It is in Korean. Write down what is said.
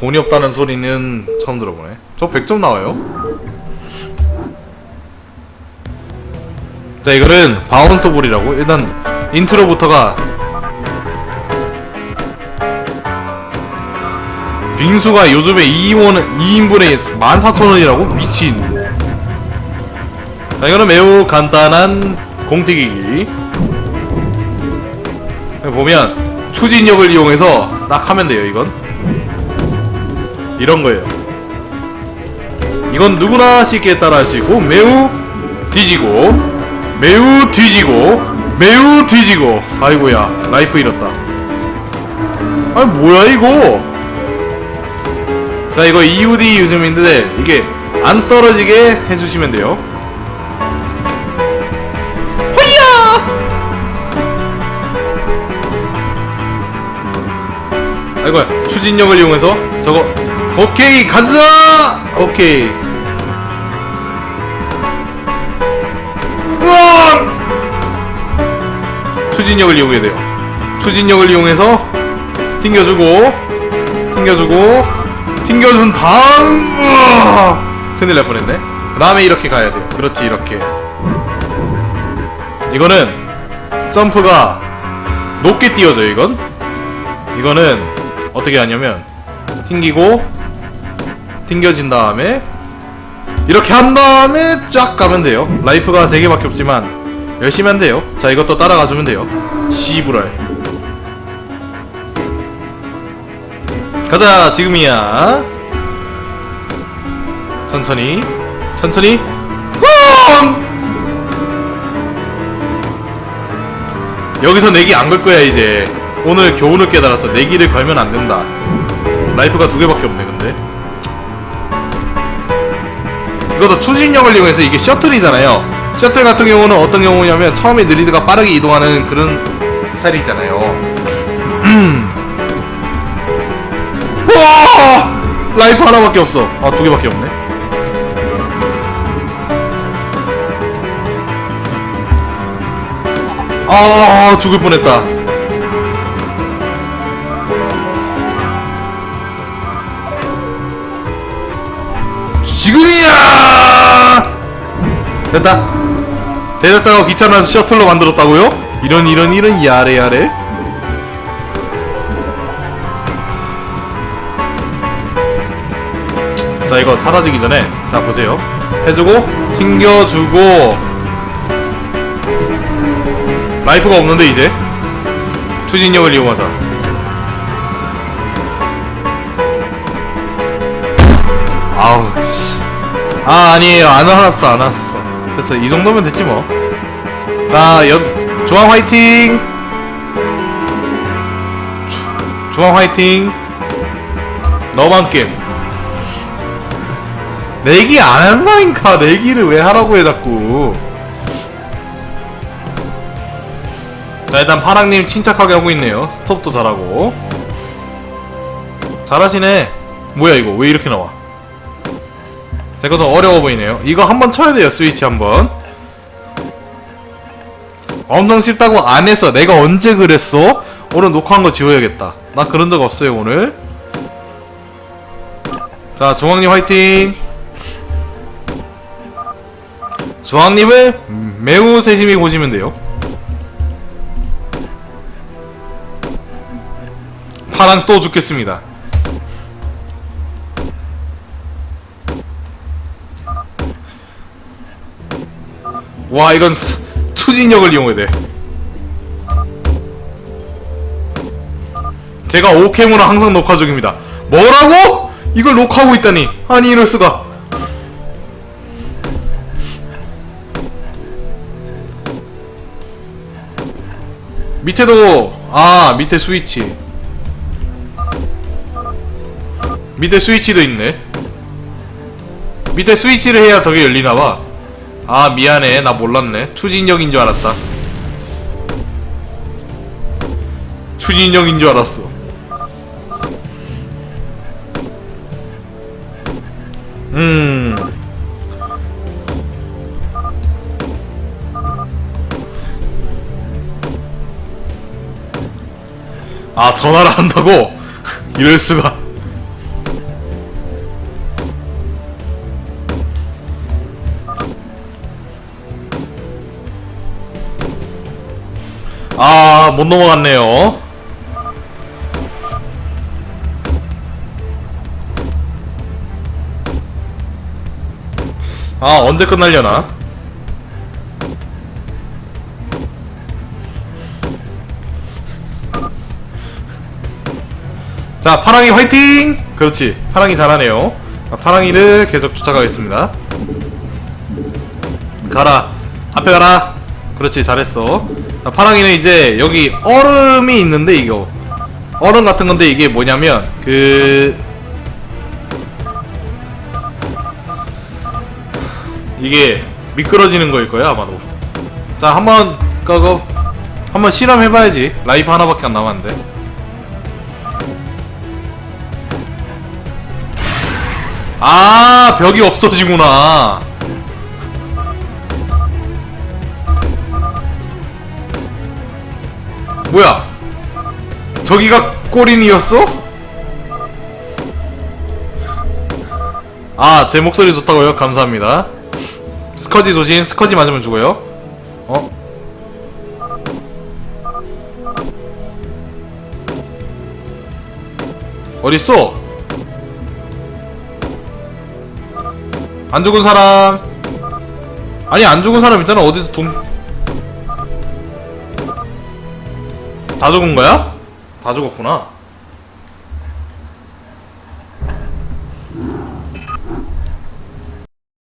돈이 없다는 소리는 처음 들어보네. 저 100점 나와요. 자, 이거는 바운서 볼이라고. 일단 인트로부터가 빙수가 요즘에 2인분, 2인분에 14,000원이라고? 미친. 자, 이거는 매우 간단한 공튀기기. 보면 추진력을 이용해서 딱 하면 돼요, 이건. 이런 거예요. 이건 누구나 쉽게 따라 하시고 매우 뒤지고 매우 뒤지고 매우 뒤지고 아이고야 라이프 잃었다. 아니 뭐야 이거? 자 이거 EUD 요즘인데 이게 안 떨어지게 해주시면 돼요. 아이고야 추진력을 이용해서 저거 오케이 가자! 오케이 으앙! 추진력을 이용해야 돼요. 추진력을 이용해서 튕겨주고 튕겨주고 튕겨준 다음! 큰일 날 뻔했네. 그 다음에 이렇게 가야 돼요. 그렇지 이렇게. 이거는 점프가 높게 띄워져요. 이건 이거는 어떻게 하냐면 튕기고 튕겨진 다음에 이렇게 한 다음에 쫙 가면 돼요. 라이프가 3개밖에 없지만 열심히 돼요. 자 이것도 따라가 주면 돼요. 시부랄. 가자 지금이야. 천천히 천천히. 후! 여기서 내기 안 걸 거야 이제. 오늘 교훈을 깨달았어. 내기를 걸면 안 된다. 라이프가 두 개밖에 없네 근데. 이것도 추진력을 이용해서 이게 셔틀이잖아요. 셔틀 같은 경우는 어떤 경우냐면 처음에 느리드가 빠르게 이동하는 그런 스타일이잖아요. 와! 라이프 하나밖에 없어. 아, 두 개밖에 없네. 아, 죽을 뻔했다. 지금이야! 됐다. 제작자가 귀찮아서 셔틀로 만들었다고요? 이런 이런 이런 야래 야래. 자 이거 사라지기 전에 자 보세요. 해주고 튕겨주고 라이프가 없는데 이제 추진력을 이용하자. 아우 씨. 아 아니에요 안 왔어 안 왔어 됐어 이 정도면 됐지 뭐나 연 중앙 화이팅! 주- 중앙 화이팅! 너만 게임. 내기 안 한다니까. 내기를 왜 하라고 해 자꾸. 자 일단 파랑님 침착하게 하고 있네요. 스톱도 잘하고. 잘하시네. 뭐야 이거? 왜 이렇게 나와 제가 더 어려워 보이네요. 이거 한번 쳐야 돼요, 스위치 한번. 엄청 쉽다고 안 했어. 내가 언제 그랬어? 오늘 녹화한 거 지워야겠다. 나 그런 적 없어요, 오늘. 자, 중앙님 화이팅! 중앙님을 매우 세심히 보시면 돼요. 파랑 또 죽겠습니다. 와 이건 스- 추진력을 이용해야 돼. 제가 오케모는 항상 녹화 중입니다. 뭐라고? 이걸 녹화하고 있다니. 아니 이럴 수가. 밑에도 아 밑에 스위치. 밑에 스위치도 있네. 밑에 스위치를 해야 저게 열리나봐 아 미안해. 나 몰랐네. 추진력인 줄 알았다. 추진력인 줄 알았어. 음. 아 전화를 한다고? 이럴 수가 아, 못 넘어갔네요. 아, 언제 끝날려나? 자, 파랑이 화이팅! 그렇지. 파랑이 잘하네요. 아, 파랑이를 계속 쫓아가겠습니다. 가라. 앞에 가라. 그렇지, 잘했어. 자, 파랑이는 이제 여기 얼음이 있는데, 이거. 얼음 같은 건데, 이게 뭐냐면, 그. 이게 미끄러지는 거일 거야, 아마도. 자, 한번, 그거, 한번 실험해봐야지. 라이프 하나밖에 안 남았는데. 아 벽이 없어지구나 뭐야 저기가 꼬린이었어? 아 제 목소리 좋다고요? 감사합니다 스커지 조심 스커지 맞으면 죽어요 어? 어딨어? 안 죽은 사람 아니 안 죽은 사람 있잖아 어디서 돈... 다 죽은 거야? 다 죽었구나